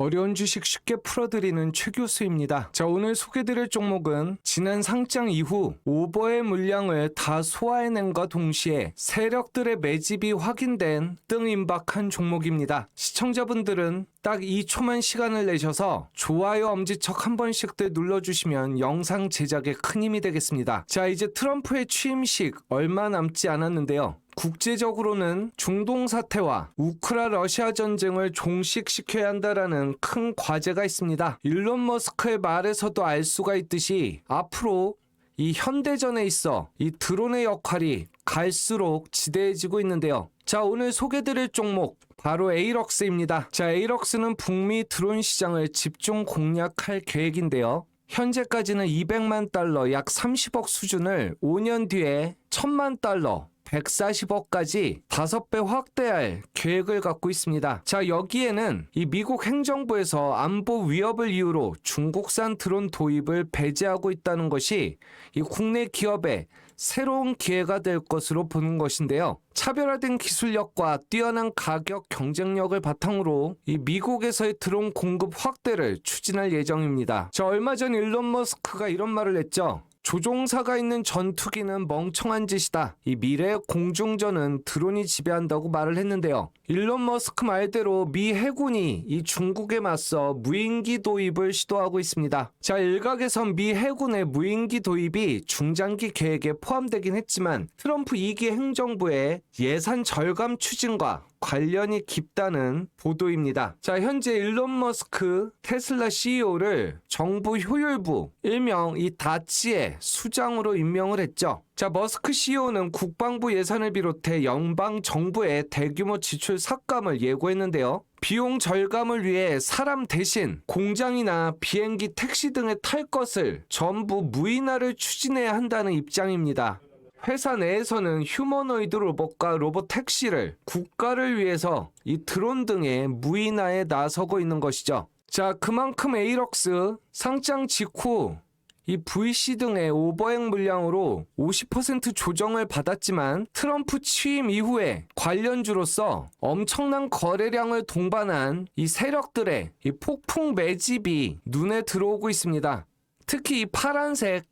어려운 주식 쉽게 풀어드리는 최 교수입니다. 자, 오늘 소개드릴 종목은 지난 상장 이후 오버의 물량을 다 소화해낸과 동시에 세력들의 매집이 확인된 뜬임박한 종목입니다. 시청자분들은 딱 2초만 시간을 내셔서 좋아요 엄지척 한 번씩들 눌러주시면 영상 제작에 큰 힘이 되겠습니다. 자, 이제 트럼프의 취임식 얼마 남지 않았는데요. 국제적으로는 중동 사태와 우크라 러시아 전쟁을 종식시켜야 한다라는 큰 과제가 있습니다. 일론 머스크의 말에서도 알 수가 있듯이 앞으로 이 현대전에 있어 이 드론의 역할이 갈수록 지대해지고 있는데요. 자, 오늘 소개드릴 종목 바로 에이럭스입니다. 자, 에이럭스는 북미 드론 시장을 집중 공략할 계획인데요. 현재까지는 200만 달러 약 30억 수준을 5년 뒤에 1000만 달러 140억까지 5배 확대할 계획을 갖고 있습니다. 자, 여기에는 이 미국 행정부에서 안보 위협을 이유로 중국산 드론 도입을 배제하고 있다는 것이 이 국내 기업의 새로운 기회가 될 것으로 보는 것인데요. 차별화된 기술력과 뛰어난 가격 경쟁력을 바탕으로 이 미국에서의 드론 공급 확대를 추진할 예정입니다. 저 얼마 전 일론 머스크가 이런 말을 했죠. 조종사가 있는 전투기는 멍청한 짓이다. 이 미래의 공중전은 드론이 지배한다고 말을 했는데요. 일론 머스크 말대로 미 해군이 이 중국에 맞서 무인기 도입을 시도하고 있습니다. 자, 일각에선 미 해군의 무인기 도입이 중장기 계획에 포함되긴 했지만 트럼프 2기 행정부의 예산 절감 추진과 관련이 깊다는 보도입니다. 자, 현재 일론 머스크 테슬라 CEO를 정부 효율부, 일명 이 다치의 수장으로 임명을 했죠. 자, 머스크 CEO는 국방부 예산을 비롯해 연방 정부의 대규모 지출 삭감을 예고했는데요. 비용 절감을 위해 사람 대신 공장이나 비행기, 택시 등에 탈 것을 전부 무인화를 추진해야 한다는 입장입니다. 회사 내에서는 휴머노이드 로봇과 로봇 택시를 국가를 위해서 이 드론 등의 무인화에 나서고 있는 것이죠. 자, 그만큼 에이럭스 상장 직후 이 VC 등의 오버행 물량으로 50% 조정을 받았지만 트럼프 취임 이후에 관련주로서 엄청난 거래량을 동반한 이 세력들의 이 폭풍 매집이 눈에 들어오고 있습니다. 특히 이 파란색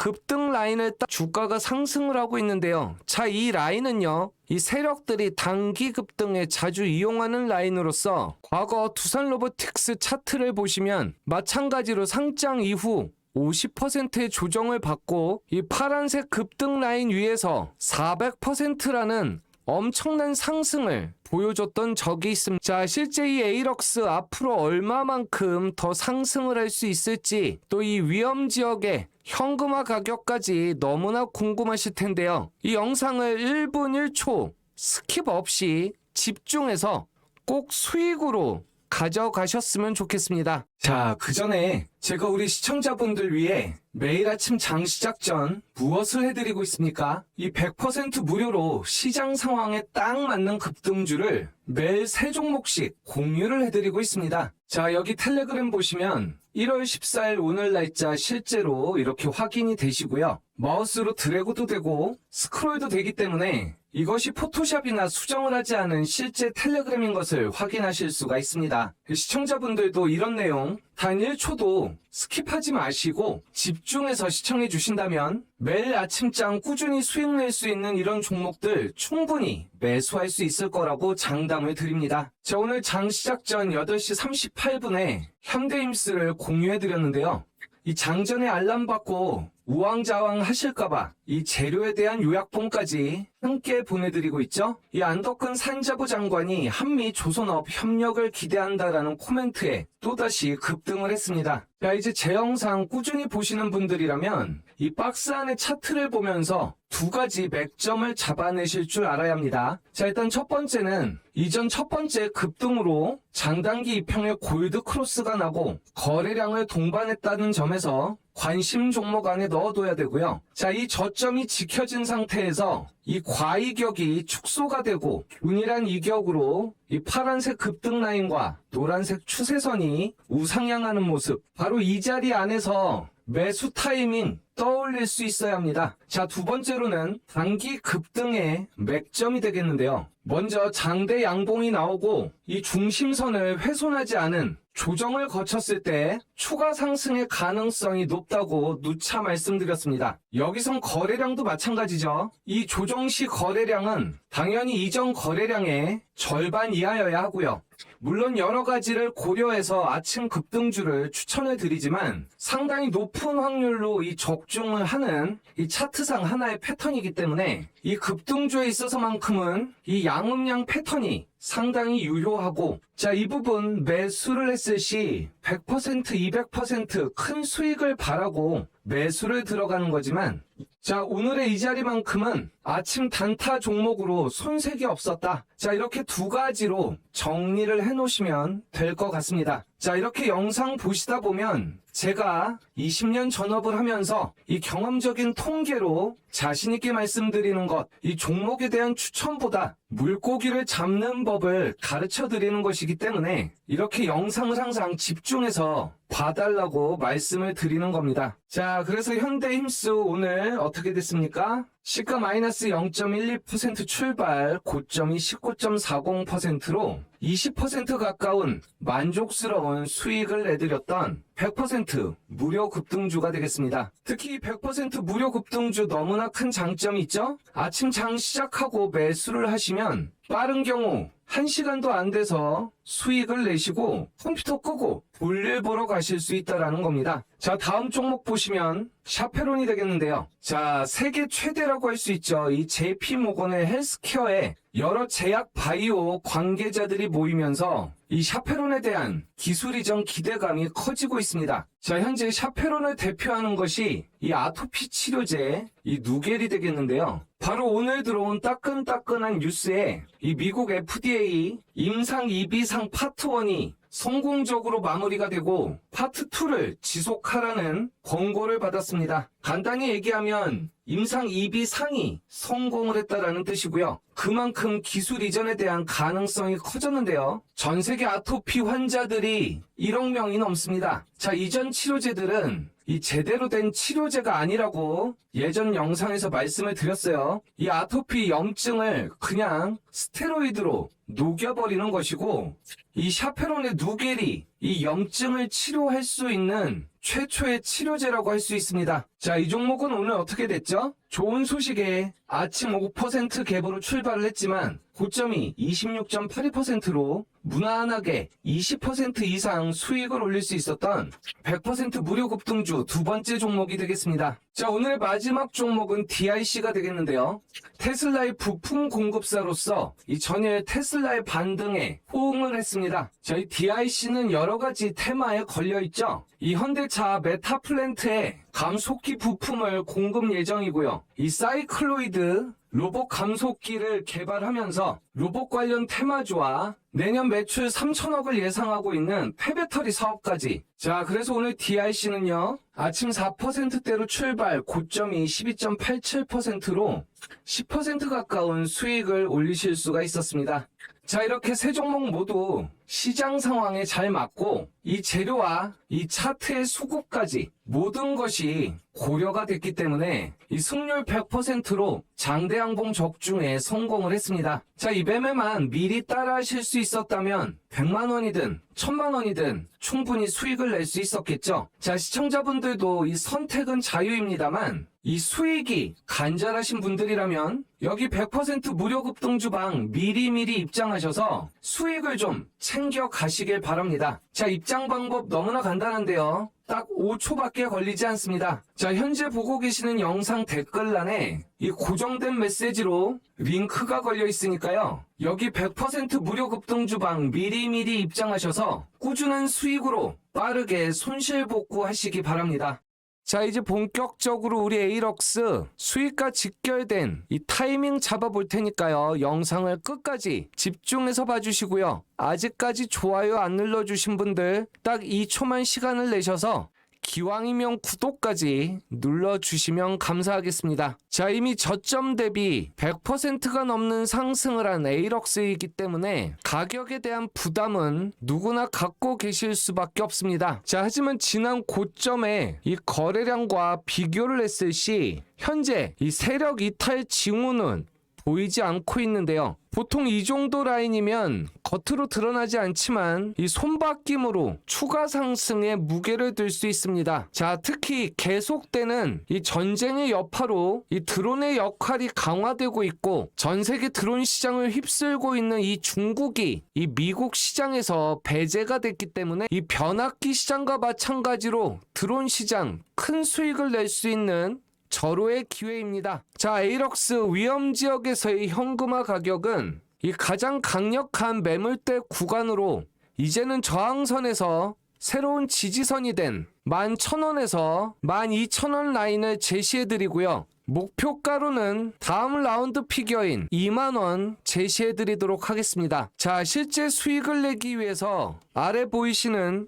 급등 라인을 딱 주가가 상승을 하고 있는데요. 자, 이 라인은요. 이 세력들이 단기 급등에 자주 이용하는 라인으로서 과거 두산 로보틱스 차트를 보시면 마찬가지로 상장 이후 50%의 조정을 받고 이 파란색 급등 라인 위에서 400%라는 엄청난 상승을 보여줬던 적이 있습니다. 자, 실제 이 에이럭스 앞으로 얼마만큼 더 상승을 할 수 있을지 또 이 위험 지역의 현금화 가격까지 너무나 궁금하실 텐데요. 이 영상을 1분 1초 스킵 없이 집중해서 꼭 수익으로 가져가셨으면 좋겠습니다. 자, 그 전에 제가 우리 시청자분들 위해 매일 아침 장 시작 전 무엇을 해드리고 있습니까? 이 100% 무료로 시장 상황에 딱 맞는 급등주를 매일 세 종목씩 공유를 해드리고 있습니다. 자, 여기 텔레그램 보시면 1월 14일 오늘 날짜 실제로 이렇게 확인이 되시고요. 마우스로 드래그도 되고 스크롤도 되기 때문에 이것이 포토샵이나 수정을 하지 않은 실제 텔레그램인 것을 확인하실 수가 있습니다. 시청자분들도 이런 내용 단 1초도 스킵하지 마시고 집중해서 시청해 주신다면 매일 아침장 꾸준히 수익 낼 수 있는 이런 종목들 충분히 매수할 수 있을 거라고 장담을 드립니다. 자, 오늘 장 시작 전 8시 38분에 현대임스를 공유해 드렸는데요. 이 장전에 알람 받고 우왕좌왕 하실까봐 이 재료에 대한 요약본까지 함께 보내드리고 있죠. 이 안덕근 산자부 장관이 한미 조선업 협력을 기대한다라는 코멘트에 또다시 급등을 했습니다. 자, 이제 제 영상 꾸준히 보시는 분들이라면 이 박스 안의 차트를 보면서 두 가지 맥점을 잡아내실 줄 알아야 합니다. 자, 일단 첫 번째는 이전 첫 번째 급등으로 장단기 이평의 골드 크로스가 나고 거래량을 동반했다는 점에서 관심 종목 안에 넣어둬야 되고요. 자, 이 저점이 지켜진 상태에서 이 과이격이 축소가 되고 균일한 이격으로 이 파란색 급등 라인과 노란색 추세선이 우상향하는 모습 바로 이 자리 안에서 매수 타이밍 떠올릴 수 있어야 합니다. 자, 두 번째로는 단기 급등의 맥점이 되겠는데요. 먼저 장대 양봉이 나오고 이 중심선을 훼손하지 않은 조정을 거쳤을 때 추가 상승의 가능성이 높다고 누차 말씀드렸습니다. 여기선 거래량도 마찬가지죠. 이 조정 시 거래량은 당연히 이전 거래량의 절반 이하여야 하고요. 물론 여러 가지를 고려해서 아침 급등주를 추천해 드리지만 상당히 높은 확률로 이 적중 을 하는 이 차트상 하나의 패턴이기 때문에 이 급등주에 있어서만큼은 이 양음량 패턴이 상당히 유효하고 자 이 부분 매수를 했을 시 100% 200%큰 수익을 바라고 매수를 들어가는 거지만 자 오늘의 이 자리만큼은 아침 단타 종목으로 손색이 없었다. 자 이렇게 두 가지로 정리를 해 놓으시면 될 것 같습니다 자 이렇게 영상 보시다 보면 제가 20년 전업을 하면서 이 경험적인 통계로 자신있게 말씀드리는 것, 이 종목에 대한 추천보다 물고기를 잡는 법을 가르쳐 드리는 것이기 때문에 이렇게 영상을 항상 집중해서 봐달라고 말씀을 드리는 겁니다. 자, 그래서 현대 힘스 오늘 어떻게 됐습니까? 시가 마이너스 0.12% 출발, 고점이 19.40%로 20% 가까운 만족스러운 수익을 내드렸던 100% 무료 급등주가 되겠습니다. 특히 100% 무료 급등주 너무나 큰 장점이 있죠? 아침 장 시작하고 매수를 하시면 빠른 경우 1시간도 안 돼서 수익을 내시고 컴퓨터 끄고 볼일 보러 가실 수 있다라는 겁니다. 자, 다음 종목 보시면 샤페론이 되겠는데요. 자, 세계 최대라고 할 수 있죠. 이 JP 모건의 헬스케어에 여러 제약 바이오 관계자들이 모이면서 이 샤페론에 대한 기술 이전 기대감이 커지고 있습니다. 자, 현재 샤페론을 대표하는 것이 이 아토피 치료제 이 누겔이 되겠는데요. 바로 오늘 들어온 따끈따끈한 뉴스에 이 미국 FDA 임상 2비상 파트 1이 성공적으로 마무리가 되고 파트 2를 지속하라는 권고를 받았습니다. 간단히 얘기하면 임상 2비 상이 성공을 했다라는 뜻이고요. 그만큼 기술 이전에 대한 가능성이 커졌는데요. 전 세계 아토피 환자들이 1억 명이 넘습니다. 자, 이전 치료제들은 이 제대로 된 치료제가 아니라고 예전 영상에서 말씀을 드렸어요. 이 아토피 염증을 그냥 스테로이드로 녹여버리는 것이고 이 샤페론의 누겔이 이 염증을 치료할 수 있는 최초의 치료제라고 할 수 있습니다. 자, 이 종목은 오늘 어떻게 됐죠? 좋은 소식에 아침 5% 갭으로 출발을 했지만 고점이 26.82%로 무난하게 20% 이상 수익을 올릴 수 있었던 100% 무료 급등주 두 번째 종목이 되겠습니다. 자, 오늘의 마지막 종목은 DIC가 되겠는데요. 테슬라의 부품 공급사로서 이 전일 테슬라의 반등에 호응을 했습니다. 저희 DIC는 여러 가지 테마에 걸려 있죠. 이 현대차 메타 플랜트에 감속기 부품을 공급 예정이고요. 이 사이클로이드 로봇 감속기를 개발하면서 로봇 관련 테마주와 내년 매출 3천억을 예상하고 있는 폐배터리 사업까지. 자, 그래서 오늘 DIC는요, 아침 4%대로 출발, 고점이 12.87%로 10% 가까운 수익을 올리실 수가 있었습니다. 자, 이렇게 세 종목 모두 시장 상황에 잘 맞고 이 재료와 이 차트의 수급까지 모든 것이 고려가 됐기 때문에 이 승률 100%로 장대양봉 적중에 성공을 했습니다. 자, 이 매매만 미리 따라 하실 수 있었다면 100만 원이든 1000만 원이든 충분히 수익을 낼 수 있었겠죠. 자, 시청자분들도 이 선택은 자유입니다만 이 수익이 간절하신 분들이라면 여기 100% 무료 급등주방 미리미리 입장하셔서 수익을 좀 챙겨 가시길 바랍니다. 자, 입장 방법 너무나 간단한데요. 딱 5초밖에 걸리지 않습니다. 자, 현재 보고 계시는 영상 댓글란에 이 고정된 메시지로 링크가 걸려 있으니까요. 여기 100% 무료 급등주방 미리미리 입장하셔서 꾸준한 수익으로 빠르게 손실 복구하시기 바랍니다. 자, 이제 본격적으로 우리 에이럭스 수익과 직결된 이 타이밍 잡아볼 테니까요. 영상을 끝까지 집중해서 봐주시고요. 아직까지 좋아요 안 눌러주신 분들 딱 2초만 시간을 내셔서 기왕이면 구독까지 눌러주시면 감사하겠습니다. 자, 이미 저점 대비 100%가 넘는 상승을 한 에이럭스이기 때문에 가격에 대한 부담은 누구나 갖고 계실 수밖에 없습니다. 자, 하지만 지난 고점에 이 거래량과 비교를 했을 시 현재 이 세력 이탈 징후는 보이지 않고 있는데요. 보통 이 정도 라인이면 겉으로 드러나지 않지만 이 손바뀜으로 추가 상승의 무게를 들 수 있습니다. 자, 특히 계속되는 이 전쟁의 여파로 이 드론의 역할이 강화되고 있고 전 세계 드론 시장을 휩쓸고 있는 이 중국이 이 미국 시장에서 배제가 됐기 때문에 이 변압기 시장과 마찬가지로 드론 시장 큰 수익을 낼 수 있는 절호의 기회입니다. 자, 에이럭스 위험 지역에서의 현금화 가격은 이 가장 강력한 매물대 구간으로 이제는 저항선에서 새로운 지지선이 된 11,000원에서 12,000원 라인을 제시해 드리고요. 목표가로는 다음 라운드 피겨인 2만원 제시해 드리도록 하겠습니다. 자, 실제 수익을 내기 위해서 아래 보이시는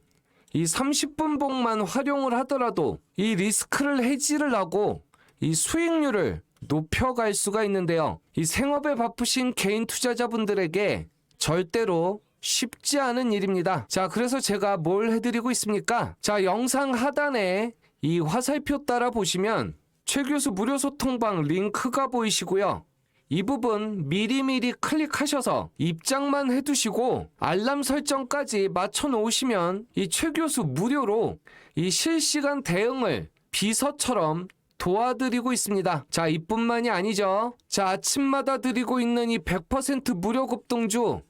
이 30분 봉만 활용을 하더라도 이 리스크를 해지를 하고 이 수익률을 높여갈 수가 있는데요. 이 생업에 바쁘신 개인 투자자분들에게 절대로 쉽지 않은 일입니다. 자, 그래서 제가 뭘 해드리고 있습니까? 자, 영상 하단에 이 화살표 따라 보시면 최 교수 무료 소통방 링크가 보이시고요. 이 부분 미리미리 클릭하셔서 입장만 해두시고 알람 설정까지 맞춰 놓으시면 이 최 교수 무료로 이 실시간 대응을 비서처럼 도와드리고 있습니다. 자, 이뿐만이 아니죠. 자, 아침마다 드리고 있는 이 100% 무료 급등주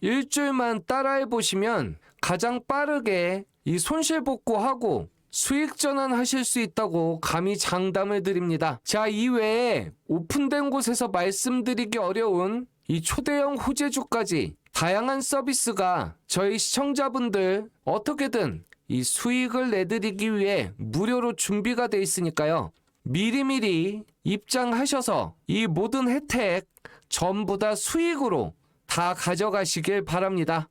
일주일만 따라해 보시면 가장 빠르게 이 손실 복구하고 수익 전환하실 수 있다고 감히 장담을 드립니다. 자, 이외에 오픈된 곳에서 말씀드리기 어려운 이 초대형 호재주까지 다양한 서비스가 저희 시청자분들 어떻게든 이 수익을 내드리기 위해 무료로 준비가 돼 있으니까요. 미리미리 입장하셔서 이 모든 혜택 전부 다 수익으로 다 가져가시길 바랍니다.